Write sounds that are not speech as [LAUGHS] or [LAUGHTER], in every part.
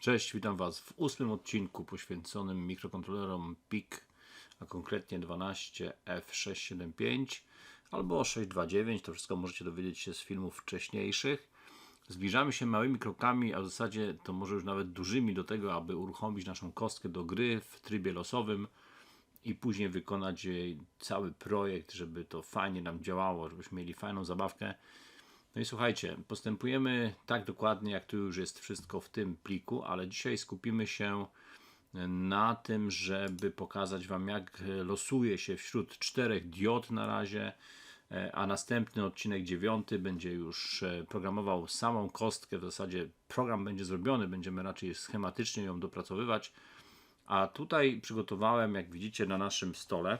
Cześć, witam Was w ósmym odcinku poświęconym mikrokontrolerom PIC, a konkretnie 12F675 albo 629. To wszystko możecie dowiedzieć się z filmów wcześniejszych. Zbliżamy się małymi krokami, a w zasadzie to może już nawet dużymi do tego, aby uruchomić naszą kostkę do gry w trybie losowym i później wykonać jej cały projekt, żeby to fajnie nam działało, żebyśmy mieli fajną zabawkę. No i słuchajcie, postępujemy tak dokładnie, jak tu już jest wszystko w tym pliku, ale dzisiaj skupimy się na tym, żeby pokazać Wam, jak losuje się wśród czterech diod na razie, a następny odcinek dziewiąty będzie już e, programował samą kostkę. W zasadzie program będzie zrobiony, będziemy raczej schematycznie ją dopracowywać. A tutaj przygotowałem, jak widzicie, na naszym stole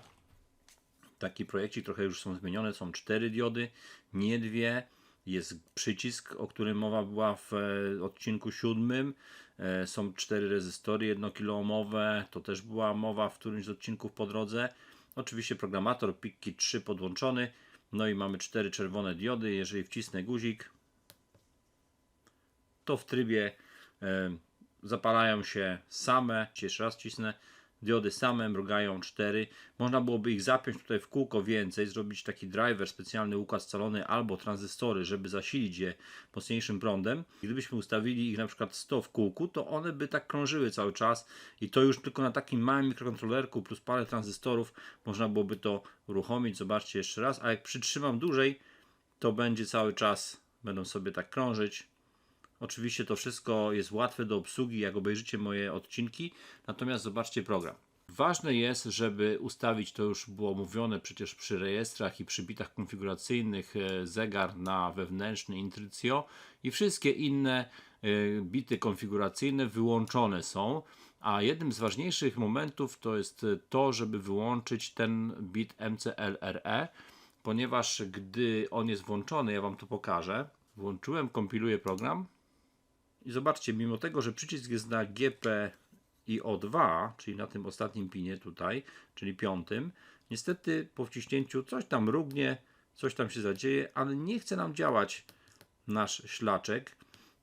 taki projekcik, trochę już są zmienione, są cztery diody, nie dwie. Jest przycisk, o którym mowa była w e, odcinku siódmym. E, Są cztery rezystory jednokiloomowe, to też była mowa w którymś z odcinków po drodze. Oczywiście programator PICKI 3 podłączony. No i mamy cztery czerwone diody. Jeżeli wcisnę guzik, to w trybie e, zapalają się same. Jeszcze raz cisnę. Diody same mrugają cztery. Można byłoby ich zapiąć tutaj w kółko więcej, zrobić taki driver, specjalny układ scalony albo tranzystory, żeby zasilić je mocniejszym prądem. Gdybyśmy ustawili ich na przykład 100 w kółku, to one by tak krążyły cały czas i to już tylko na takim małym mikrokontrolerku plus parę tranzystorów można byłoby to uruchomić. Zobaczcie jeszcze raz, a jak przytrzymam dłużej, to będzie cały czas, będą sobie tak krążyć. Oczywiście to wszystko jest łatwe do obsługi, jak obejrzycie moje odcinki, natomiast zobaczcie program. Ważne jest, żeby ustawić, to już było mówione przecież przy rejestrach i przy bitach konfiguracyjnych, e, zegar na wewnętrzny Intrycio i wszystkie inne e, bity konfiguracyjne wyłączone są. A jednym z ważniejszych momentów to jest to, żeby wyłączyć ten bit MCLRE, ponieważ gdy on jest włączony, ja Wam to pokażę. Włączyłem, kompiluję program. I zobaczcie, mimo tego, że przycisk jest na GP i O2, czyli na tym ostatnim pinie tutaj, czyli piątym, niestety po wciśnięciu coś tam mrugnie, coś tam się zadzieje, ale nie chce nam działać nasz szlaczek.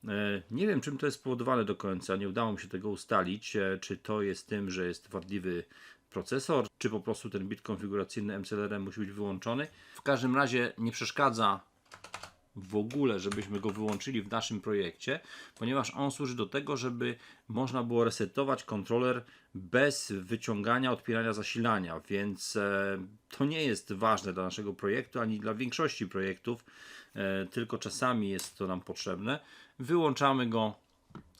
E, Nie wiem, czym to jest spowodowane do końca, nie udało mi się tego ustalić, e, czy to jest tym, że jest wadliwy procesor, czy po prostu ten bit konfiguracyjny MCLR musi być wyłączony. W każdym razie nie przeszkadza w ogóle, żebyśmy go wyłączyli w naszym projekcie, ponieważ on służy do tego, żeby można było resetować kontroler bez wyciągania, odpierania zasilania, więc e, to nie jest ważne dla naszego projektu, ani dla większości projektów, e, tylko czasami jest to nam potrzebne. Wyłączamy go,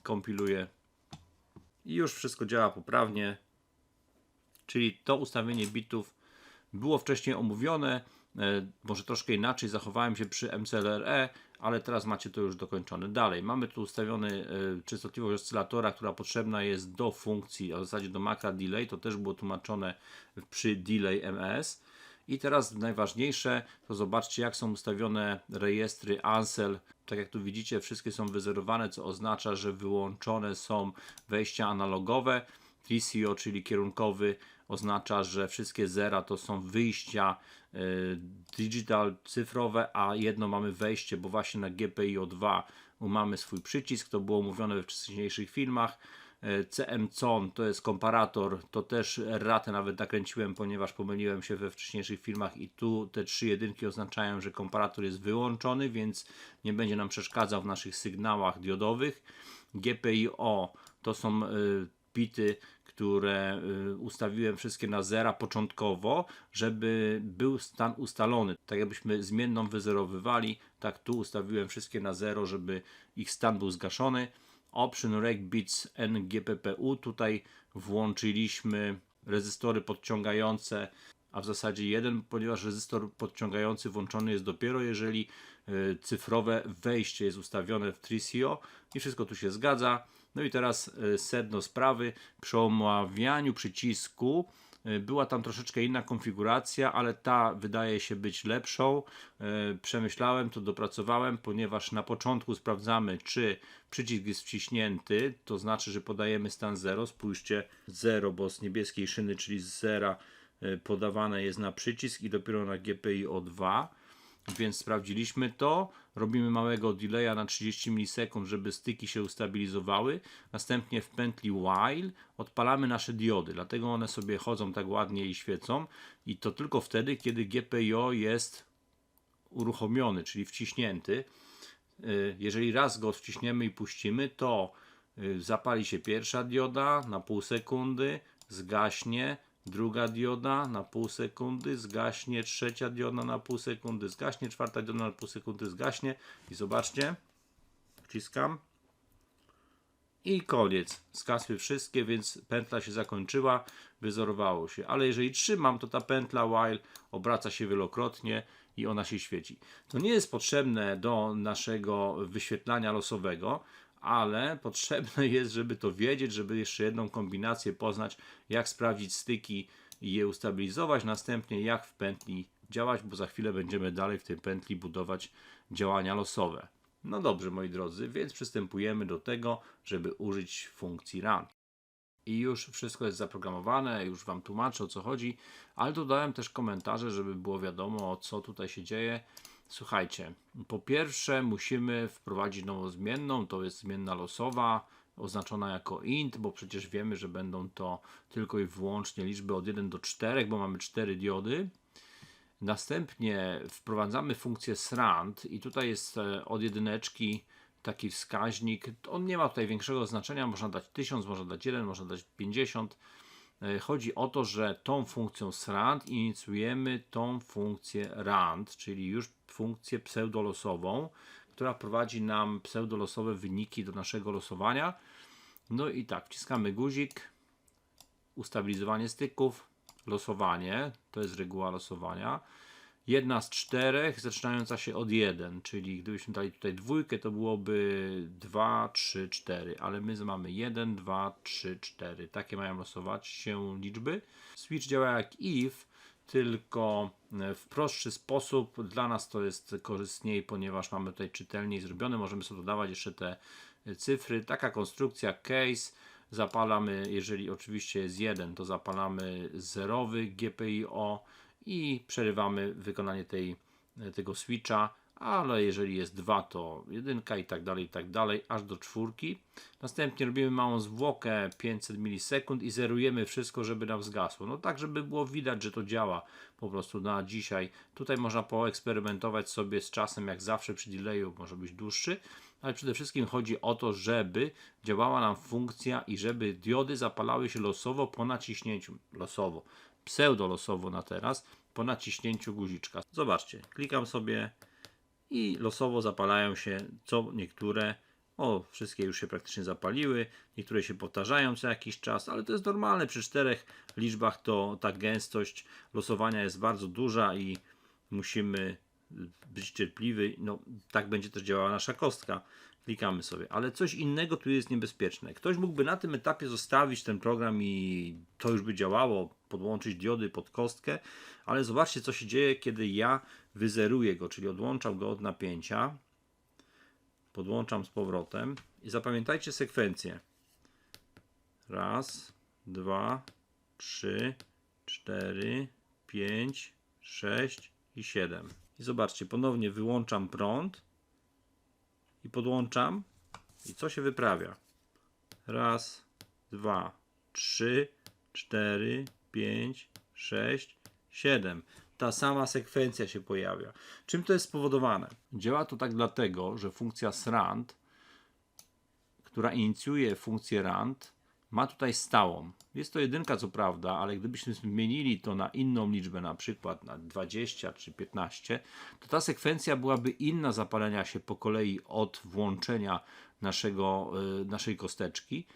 kompiluję i już wszystko działa poprawnie, czyli to ustawienie bitów było wcześniej omówione, może troszkę inaczej zachowałem się przy MCLRE, ale teraz macie to już dokończone. Dalej, mamy tu ustawiony e, częstotliwość oscylatora, która potrzebna jest do funkcji, a w zasadzie do makra delay, to też było tłumaczone przy delay MS. I teraz najważniejsze, to zobaczcie jak są ustawione rejestry ANSEL. Tak jak tu widzicie, wszystkie są wyzerowane, co oznacza, że wyłączone są wejścia analogowe. TCO, czyli kierunkowy, oznacza, że wszystkie zera to są wyjścia digital cyfrowe, a jedno mamy wejście, bo właśnie na GPIO2 mamy swój przycisk, to było mówione we wcześniejszych filmach. Y, CM-CON to jest komparator, to też ratę nawet nakręciłem, ponieważ pomyliłem się we wcześniejszych filmach i tu te trzy jedynki oznaczają, że komparator jest wyłączony, więc nie będzie nam przeszkadzał w naszych sygnałach diodowych. GPIO to są y, bity, które y, ustawiłem wszystkie na zera początkowo, żeby był stan ustalony. Tak jakbyśmy zmienną wyzerowywali, tak tu ustawiłem wszystkie na zero, żeby ich stan był zgaszony. Option Rec NGPPU, tutaj włączyliśmy rezystory podciągające, a w zasadzie jeden, ponieważ rezystor podciągający włączony jest dopiero jeżeli y, cyfrowe wejście jest ustawione w Tricio i wszystko tu się zgadza. No i teraz y, sedno sprawy. Przy omawianiu przycisku y, była tam troszeczkę inna konfiguracja, ale ta wydaje się być lepszą. Y, Przemyślałem to, dopracowałem, ponieważ na początku sprawdzamy, czy przycisk jest wciśnięty, to znaczy, że podajemy stan 0. Spójrzcie, 0, bo z niebieskiej szyny, czyli z zera podawane jest na przycisk i dopiero na GPI O2. Więc sprawdziliśmy to. Robimy małego delaya na 30 milisekund, żeby styki się ustabilizowały. Następnie w pętli while odpalamy nasze diody, dlatego one sobie chodzą tak ładnie i świecą. I to tylko wtedy, kiedy GPIO jest uruchomiony, czyli wciśnięty. Y, Jeżeli raz go wciśniemy i puścimy, to y, zapali się pierwsza dioda na pół sekundy, zgaśnie, druga dioda na pół sekundy, zgaśnie, trzecia dioda na pół sekundy, zgaśnie, czwarta dioda na pół sekundy, zgaśnie i zobaczcie, wciskam i koniec. Zgasły wszystkie, więc pętla się zakończyła, wyzorowało się. Ale jeżeli trzymam, to ta pętla while obraca się wielokrotnie i ona się świeci. To nie jest potrzebne do naszego wyświetlania losowego, ale potrzebne [LAUGHS] jest, żeby to wiedzieć, żeby jeszcze jedną kombinację poznać, jak sprawdzić styki i je ustabilizować, następnie jak w pętli działać, bo za chwilę będziemy dalej w tej pętli budować działania losowe. No dobrze, moi drodzy, więc przystępujemy do tego, żeby użyć funkcji run. I już wszystko jest zaprogramowane, już Wam tłumaczę o co chodzi, ale dodałem też komentarze, żeby było wiadomo, co tutaj się dzieje. Słuchajcie, po pierwsze musimy wprowadzić nową zmienną, to jest zmienna losowa, oznaczona jako int, bo przecież wiemy, że będą to tylko i wyłącznie liczby od 1 do 4, bo mamy 4 diody. Następnie wprowadzamy funkcję srand i tutaj jest e, od jedyneczki taki wskaźnik. On nie ma tutaj większego znaczenia, można dać 1000, można dać 1, można dać 50. E, Chodzi o to, że tą funkcją srand inicjujemy tą funkcję rand, czyli już funkcję pseudolosową, która prowadzi nam pseudolosowe wyniki do naszego losowania. No i tak, wciskamy guzik, ustabilizowanie styków, losowanie, to jest reguła losowania. Jedna z czterech, zaczynająca się od 1, czyli gdybyśmy dali tutaj dwójkę, to byłoby 2, 3, 4, ale my mamy 1, 2, 3, 4. Takie mają losować się liczby. Switch działa jak if, tylko w prostszy sposób. Dla nas to jest korzystniej, ponieważ mamy tutaj czytelniej zrobione. Możemy sobie dodawać jeszcze te cyfry. Taka konstrukcja case. Zapalamy, jeżeli oczywiście jest 1, to zapalamy zerowy GPIO i przerywamy wykonanie tej, tego switcha, ale jeżeli jest 2, to jedynka i tak dalej, i tak dalej, aż do czwórki. Następnie robimy małą zwłokę 500 milisekund i zerujemy wszystko, żeby nam zgasło. No tak, żeby było widać, że to działa po prostu na dzisiaj. Tutaj można poeksperymentować sobie z czasem, jak zawsze przy delayu może być dłuższy, ale przede wszystkim chodzi o to, żeby działała nam funkcja i żeby diody zapalały się losowo po naciśnięciu, losowo, pseudolosowo na teraz, po naciśnięciu guziczka. Zobaczcie, klikam sobie i losowo zapalają się co niektóre. O, wszystkie już się praktycznie zapaliły, niektóre się powtarzają co jakiś czas, ale to jest normalne. Przy czterech liczbach to ta gęstość losowania jest bardzo duża i musimy być cierpliwy. No, tak będzie też działała nasza kostka. Klikamy sobie, ale coś innego tu jest niebezpieczne. Ktoś mógłby na tym etapie zostawić ten program i to już by działało, podłączyć diody pod kostkę, ale zobaczcie, co się dzieje, kiedy ja wyzeruję go, czyli odłączam go od napięcia, podłączam z powrotem i zapamiętajcie sekwencję. Raz, dwa, trzy, cztery, pięć, sześć i siedem. I zobaczcie, ponownie wyłączam prąd i podłączam. I co się wyprawia? Raz, dwa, trzy, cztery, pięć, sześć, siedem. Ta sama sekwencja się pojawia. Czym to jest spowodowane? Działa to tak dlatego, że funkcja srand, która inicjuje funkcję rand, ma tutaj stałą. Jest to jedynka co prawda, ale gdybyśmy zmienili to na inną liczbę, na przykład na 20 czy 15, to ta sekwencja byłaby inna zapalenia się po kolei od włączenia naszego, y, naszej kosteczki,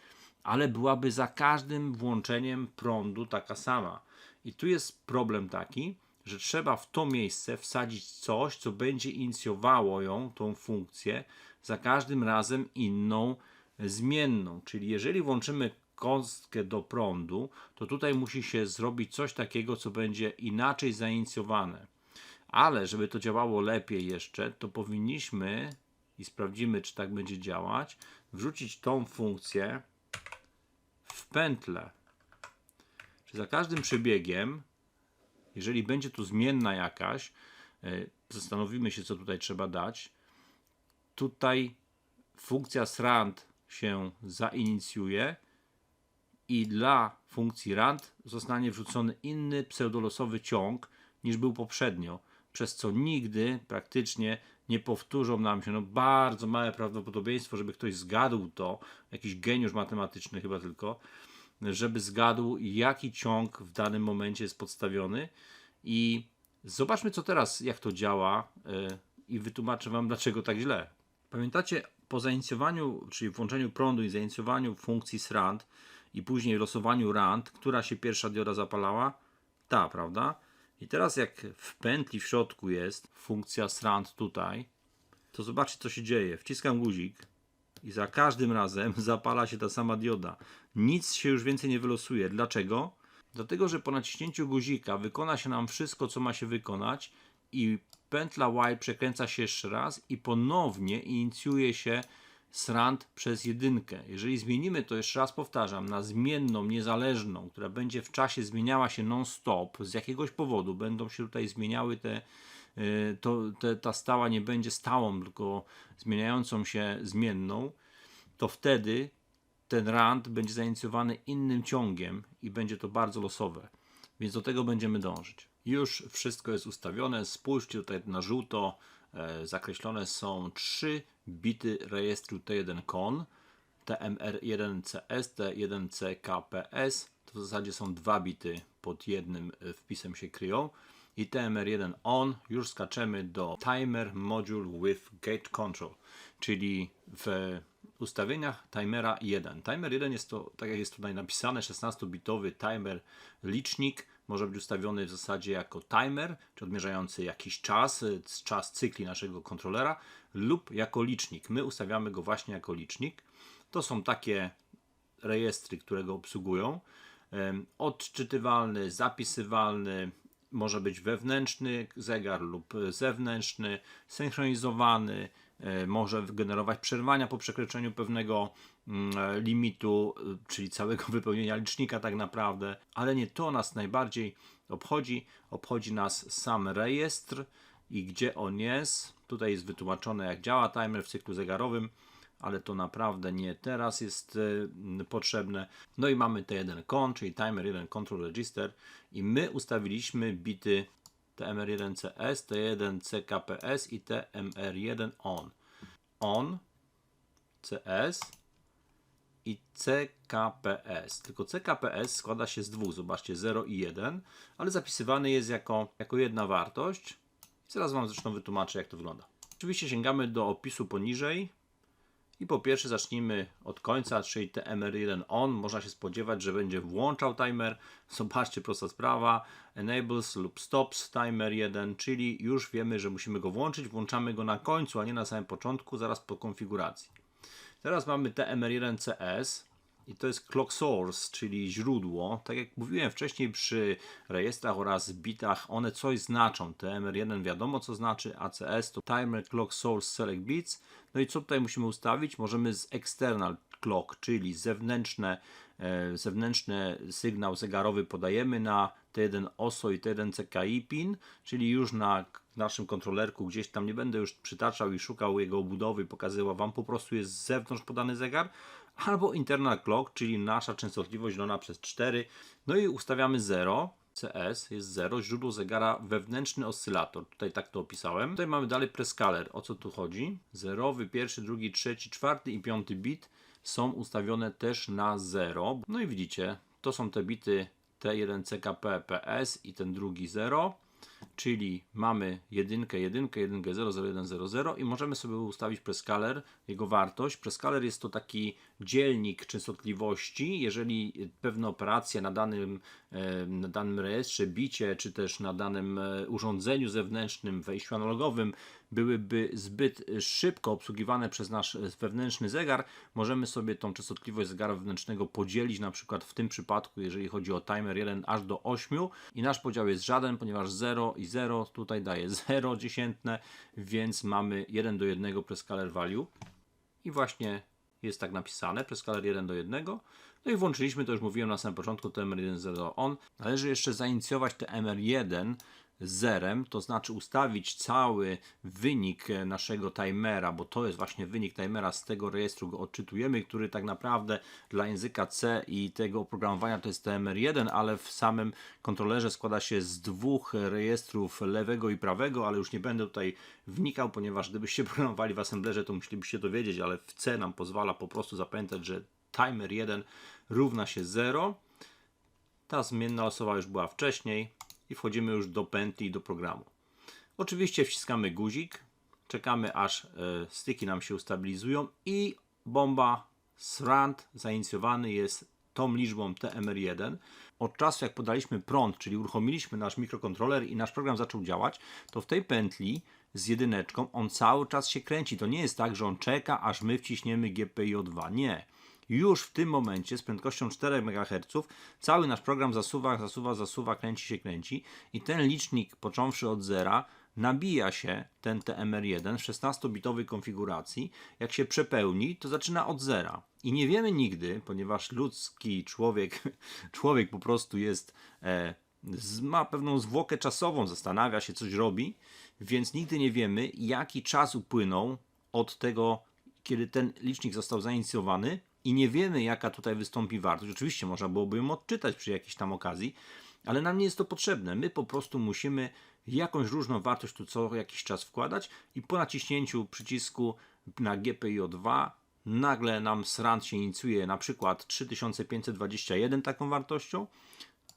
ale byłaby za każdym włączeniem prądu taka sama. I tu jest problem taki, że trzeba w to miejsce wsadzić coś, co będzie inicjowało ją, tą funkcję, za każdym razem inną zmienną. Czyli jeżeli włączymy kostkę do prądu, to tutaj musi się zrobić coś takiego, co będzie inaczej zainicjowane. Ale żeby to działało lepiej jeszcze, to powinniśmy i sprawdzimy, czy tak będzie działać, wrzucić tą funkcję w pętlę. Czyli za każdym przebiegiem, jeżeli będzie tu zmienna jakaś, e, zastanowimy się, co tutaj trzeba dać. Tutaj funkcja srand się zainicjuje i dla funkcji rand zostanie wrzucony inny pseudolosowy ciąg niż był poprzednio, przez co nigdy praktycznie nie powtórzą nam się, no bardzo małe prawdopodobieństwo, żeby ktoś zgadł to, jakiś geniusz matematyczny chyba tylko, żeby zgadł jaki ciąg w danym momencie jest podstawiony i zobaczmy co teraz, jak to działa yy, i wytłumaczę Wam dlaczego tak źle. Pamiętacie, po zainicjowaniu, czyli włączeniu prądu i zainicjowaniu funkcji SRAND i później losowaniu RAND, która się pierwsza dioda zapalała? Ta, prawda? I teraz jak w pętli w środku jest funkcja SRAND tutaj, to zobaczcie co się dzieje. Wciskam guzik i za każdym razem [LAUGHS] zapala się ta sama dioda. Nic się już więcej nie wylosuje. Dlaczego? Dlatego, że po naciśnięciu guzika wykona się nam wszystko, co ma się wykonać i pętla while przekręca się jeszcze raz i ponownie inicjuje się SRAND przez jedynkę. Jeżeli zmienimy to, jeszcze raz powtarzam, na zmienną, niezależną, która będzie w czasie zmieniała się non-stop, z jakiegoś powodu będą się tutaj zmieniały te, y, to, te, ta stała nie będzie stałą, tylko zmieniającą się zmienną, to wtedy ten rand będzie zainicjowany innym ciągiem i będzie to bardzo losowe. Więc do tego będziemy dążyć. Już wszystko jest ustawione. Spójrzcie tutaj na żółto. E, zakreślone są trzy bity rejestru T1CON, TMR1CS, T1CKPS. To w zasadzie są dwa bity pod jednym e, wpisem się kryją. I TMR1 ON już skaczemy do Timer Module with Gate Control, czyli w ustawieniach timera 1. Timer 1 jest to, tak jak jest tutaj napisane, 16-bitowy timer licznik. Może być ustawiony w zasadzie jako timer, czy odmierzający jakiś czas, y, czas cykli naszego kontrolera, lub jako licznik. My ustawiamy go właśnie jako licznik. To są takie rejestry, które go obsługują. Odczytywalny, zapisywalny, może być wewnętrzny zegar lub zewnętrzny, synchronizowany, E, może generować przerwania po przekroczeniu pewnego mm, e, limitu, e, czyli całego [LAUGHS] wypełnienia licznika tak naprawdę, ale nie to nas najbardziej obchodzi. Obchodzi nas sam rejestr i gdzie on jest. Tutaj jest wytłumaczone jak działa timer w cyklu zegarowym, ale to naprawdę nie teraz jest potrzebne. No i mamy T1 con, czyli timer 1 control register i my ustawiliśmy bity TMR1CS, T1CKPS i TMR1 ON. ON, CS i CKPS. Tylko CKPS składa się z dwóch, zobaczcie 0 i 1, ale zapisywany jest jako, jako jedna wartość. Zaraz Wam zresztą wytłumaczę, jak to wygląda. Oczywiście sięgamy do opisu poniżej i po pierwsze zacznijmy od końca, czyli TMR1 on. Można się spodziewać, że będzie włączał timer. Zobaczcie, prosta sprawa. Enables lub stops timer 1, czyli już wiemy, że musimy go włączyć. Włączamy go na końcu, a nie na samym początku, zaraz po konfiguracji. Teraz mamy TMR1CS i to jest clock source, czyli źródło. Tak jak mówiłem wcześniej przy rejestrach oraz bitach, one coś znaczą. TMR1 wiadomo co znaczy, ACS to Timer Clock Source Select Bits. No i co tutaj musimy ustawić? Możemy z external clock, czyli zewnętrzne, e, zewnętrzny sygnał zegarowy podajemy na T1 OSO i T1 CKI pin, czyli już na naszym kontrolerku gdzieś tam nie będę już przytaczał i szukał jego obudowy, pokazywał Wam, po prostu jest z zewnątrz podany zegar, albo internal clock, czyli nasza częstotliwość dzielona przez 4. No i ustawiamy 0. CS jest 0, źródło zegara wewnętrzny oscylator. Tutaj tak to opisałem. Tutaj mamy dalej preskaler. O co tu chodzi? Zerowy, pierwszy, drugi, trzeci, czwarty i piąty bit są ustawione też na 0. No i widzicie, to są te bity T1 CKP PS i ten drugi 0 czyli mamy jedynkę, jedynkę, jedynkę 0, 0, 1, 0, 0 i możemy sobie ustawić preskaler, jego wartość. Preskaler jest to taki dzielnik częstotliwości, jeżeli pewna operacja na danym, e, na danym rejestrze, bicie, czy też na danym e, urządzeniu zewnętrznym, wejściu analogowym byłyby zbyt szybko obsługiwane przez nasz wewnętrzny zegar, możemy sobie tą częstotliwość zegara wewnętrznego podzielić, na przykład w tym przypadku, jeżeli chodzi o timer 1 aż do 8 i nasz podział jest żaden, ponieważ 0 i 0 tutaj daje [LAUGHS] 0 dziesiętne, więc mamy 1 do 1 preskaler value i właśnie jest tak napisane, preskaler 1 do 1. No i włączyliśmy, to już mówiłem na samym początku, TMR1 0 on. Należy jeszcze zainicjować TMR1 zerem, to znaczy ustawić cały wynik e, naszego timera, bo to jest właśnie wynik timera, z tego rejestru go odczytujemy, który tak naprawdę dla języka C i tego oprogramowania to jest TMR1, ale w samym kontrolerze składa się z dwóch rejestrów lewego i prawego, ale już nie będę tutaj wnikał, ponieważ gdybyście [LAUGHS] programowali w assemblerze, to musielibyście to wiedzieć, ale w C nam pozwala po prostu zapamiętać, że timer 1 równa się 0. Ta zmienna losowa już była wcześniej i wchodzimy już do pętli do programu. Oczywiście wciskamy guzik, czekamy aż e, styki nam się ustabilizują i bomba SRAND zainicjowany jest tą liczbą TMR1. Od czasu jak podaliśmy prąd, czyli uruchomiliśmy nasz mikrokontroler i nasz program zaczął działać, to w tej pętli z jedyneczką on cały czas się kręci. To nie jest tak, że on czeka aż my wciśniemy GPIO2. Nie. Już w tym momencie z prędkością 4 MHz cały nasz program zasuwa, zasuwa, zasuwa, kręci się, kręci i ten licznik począwszy od zera nabija się ten TMR1 w 16-bitowej konfiguracji. Jak się przepełni, to zaczyna od zera. I nie wiemy nigdy, ponieważ ludzki człowiek, [LAUGHS] człowiek po prostu jest, e, ma pewną zwłokę czasową, zastanawia się, coś robi, więc nigdy nie wiemy, jaki czas upłynął od tego, kiedy ten licznik został zainicjowany i nie wiemy, jaka tutaj wystąpi wartość. Oczywiście można byłoby ją odczytać przy jakiejś tam okazji, ale nam nie jest to potrzebne. My po prostu musimy jakąś różną wartość tu co jakiś czas wkładać i po naciśnięciu przycisku na GPIO2 nagle nam SRAN się inicjuje na przykład 3521 taką wartością,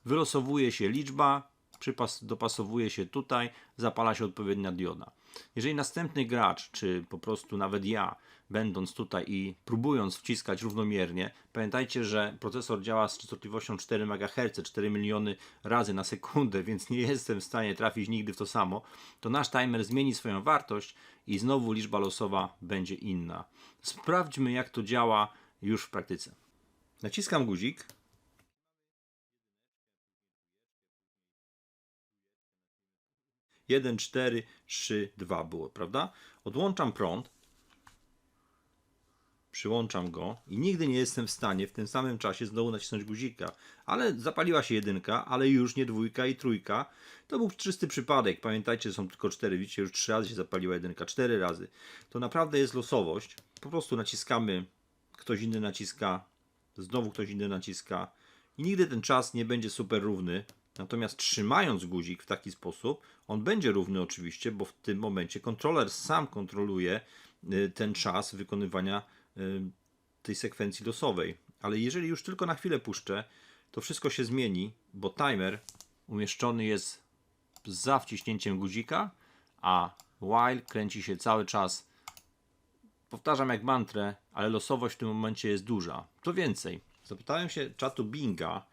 wylosowuje się liczba, przypas, dopasowuje się tutaj, zapala się odpowiednia dioda. Jeżeli następny gracz, czy po prostu nawet ja, będąc tutaj i próbując wciskać równomiernie, pamiętajcie, że procesor działa z częstotliwością 4 MHz, 4 miliony razy na sekundę, więc nie jestem w stanie trafić nigdy w to samo, to nasz timer zmieni swoją wartość i znowu liczba losowa będzie inna. Sprawdźmy, jak to działa już w praktyce. Naciskam guzik. Jeden, cztery, trzy, dwa było, prawda? Odłączam prąd, przyłączam go i nigdy nie jestem w stanie w tym samym czasie znowu nacisnąć guzika. Ale zapaliła się jedynka, ale już nie dwójka i trójka. To był czysty przypadek. Pamiętajcie, są tylko cztery. Widzicie, już trzy razy się zapaliła jedynka, cztery razy. To naprawdę jest losowość. Po prostu naciskamy, ktoś inny naciska, znowu ktoś inny naciska i nigdy ten czas nie będzie super równy. Natomiast trzymając guzik w taki sposób, on będzie równy oczywiście, bo w tym momencie kontroler sam kontroluje y, ten czas wykonywania y, tej sekwencji losowej. Ale jeżeli już tylko na chwilę puszczę, to wszystko się zmieni, bo timer umieszczony jest za wciśnięciem guzika, a while kręci się cały czas. Powtarzam jak mantrę, ale losowość w tym momencie jest duża. Co więcej, zapytałem się czatu Binga,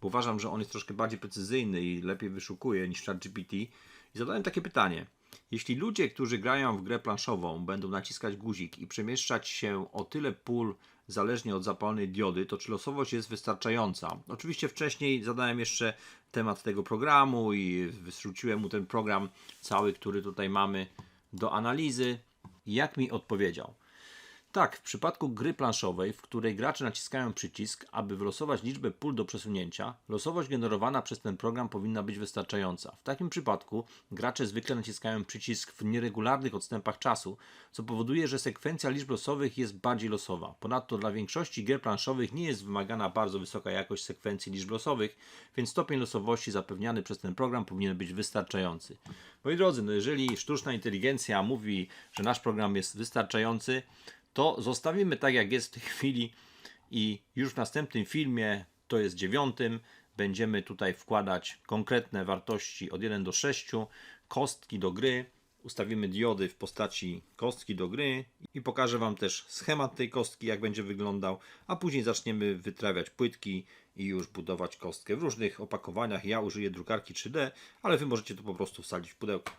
bo uważam, że on jest troszkę bardziej precyzyjny i lepiej wyszukuje niż ChatGPT. I zadałem takie pytanie. Jeśli ludzie, którzy grają w grę planszową, będą naciskać guzik i przemieszczać się o tyle pól zależnie od zapalonej diody, to czy losowość jest wystarczająca? Oczywiście wcześniej zadałem jeszcze temat tego programu i wyrzuciłem mu ten program cały, który tutaj mamy do analizy. Jak mi odpowiedział? Tak, w przypadku gry planszowej, w której gracze naciskają przycisk, aby wylosować liczbę pól do przesunięcia, losowość generowana przez ten program powinna być wystarczająca. W takim przypadku gracze zwykle naciskają przycisk w nieregularnych odstępach czasu, co powoduje, że sekwencja liczb losowych jest bardziej losowa. Ponadto dla większości gier planszowych nie jest wymagana bardzo wysoka jakość sekwencji liczb losowych, więc stopień losowości zapewniany przez ten program powinien być wystarczający. Moi drodzy, no jeżeli sztuczna inteligencja mówi, że nasz program jest wystarczający, to zostawimy tak jak jest w tej chwili i już w następnym filmie, to jest dziewiątym, będziemy tutaj wkładać konkretne wartości od 1 do 6, kostki do gry, ustawimy diody w postaci kostki do gry i pokażę Wam też schemat tej kostki, jak będzie wyglądał, a później zaczniemy wytrawiać płytki i już budować kostkę w różnych opakowaniach. Ja użyję drukarki 3D, ale Wy możecie to po prostu wsadzić w pudełko.